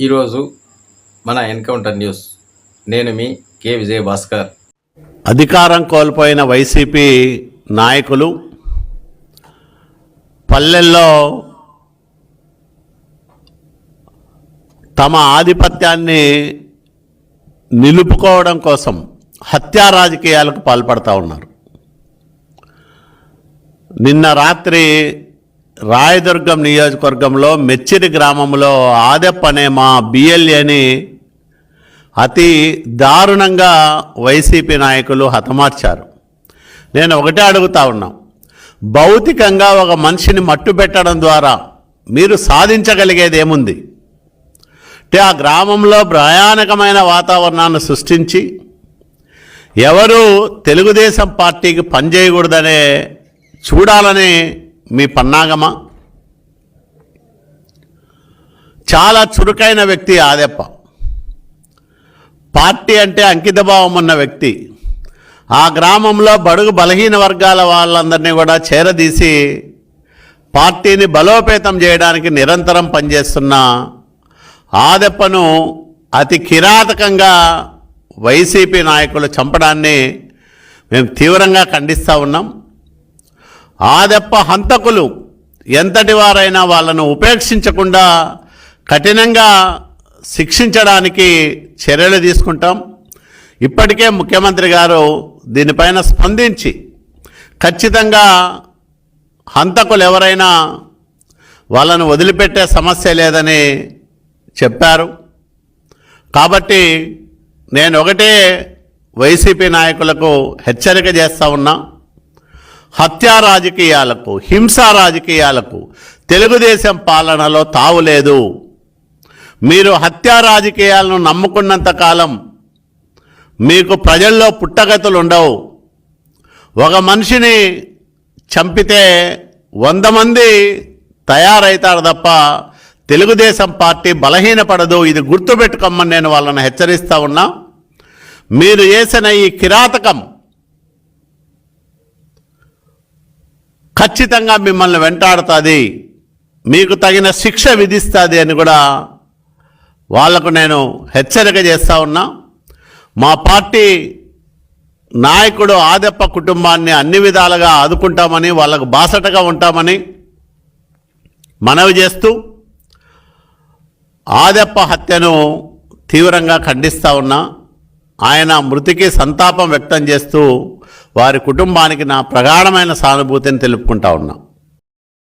ఈరోజు మన encounter news. నేను మీ కె. విజయ భాస్కర్ అధికారం కోల్పోయిన వైసీపీ నాయకులు పల్లెల్లో తమ ఆధిపత్యాన్ని నిలుపుకోవడం కోసం హత్యా రాజకీయాలకు పాల్పడతా ఉన్నారు. నిన్న రాత్రి రాయదుర్గం నియోజకవర్గంలో మెచ్చిరి గ్రామంలో ఆదెప్ప అనే మా బిఎల్ఏని అతి దారుణంగా వైసీపీ నాయకులు హతమార్చారు. నేను ఒకటే అడుగుతా ఉన్నాం. భౌతికంగా ఒక మనిషిని మట్టు పెట్టడం ద్వారా మీరు సాధించగలిగేది ఏముంది? అంటే ఆ గ్రామంలో భయానకమైన వాతావరణాన్ని సృష్టించి ఎవరు తెలుగుదేశం పార్టీకి పనిచేయకూడదనే చూడాలని మీ పన్నాగమా? చాలా చురుకైన వ్యక్తి ఆదెప్ప. పార్టీ అంటే అంకితభావం ఉన్న వ్యక్తి. ఆ గ్రామంలో బడుగు బలహీన వర్గాల వాళ్ళందరినీ కూడా చేరదీసి పార్టీని బలోపేతం చేయడానికి నిరంతరం పనిచేస్తున్న ఆదెప్పను అతి కిరాతకంగా వైసీపీ నాయకులు చంపడాన్ని మేము తీవ్రంగా ఖండిస్తూ ఉన్నాం. ఆదెప్ప హంతకులు ఎంతటి వారైనా వాళ్ళను ఉపేక్షించకుండా కఠినంగా శిక్షించడానికి చర్యలు తీసుకుంటాం. ఇప్పటికే ముఖ్యమంత్రి గారు దీనిపైన స్పందించి ఖచ్చితంగా హంతకులు ఎవరైనా వాళ్ళను వదిలిపెట్టే సమస్య లేదని చెప్పారు. కాబట్టి నేను ఒకటే వైసీపీ నాయకులకు హెచ్చరిక చేస్తూ ఉన్నా. హత్యా రాజకీయాలకు హింసా రాజకీయాలకు తెలుగుదేశం పాలనలో తావులేదు మీరు హత్యా రాజకీయాలను నమ్ముకున్నంత కాలం మీకు ప్రజల్లో పుట్టగతులు ఉండవు. ఒక మనిషిని చంపితే వంద మంది తయారవుతారు తప్ప తెలుగుదేశం పార్టీ బలహీనపడదు. ఇది గుర్తుపెట్టుకోమని నేను వాళ్ళని హెచ్చరిస్తూ ఉన్నా. మీరు చేసిన ఈ కిరాతకం ఖచ్చితంగా మిమ్మల్ని వెంటాడుతుంది. మీకు తగిన శిక్ష విధిస్తుంది అని కూడా వాళ్ళకు నేను హెచ్చరిక చేస్తూ ఉన్నా. మా పార్టీ నాయకుడు ఆదెప్ప కుటుంబాన్ని అన్ని విధాలుగా ఆదుకుంటామని వాళ్ళకు బాసటగా ఉంటామని మనవి చేస్తూ ఆదెప్ప హత్యను తీవ్రంగా ఖండిస్తూ ఉన్నా. ఆయన మృతికి సంతాపం వ్యక్తం చేస్తూ వారి కుటుంబానికి నా ప్రగాఢమైన సానుభూతిని తెలుపుకుంటా ఉన్నా.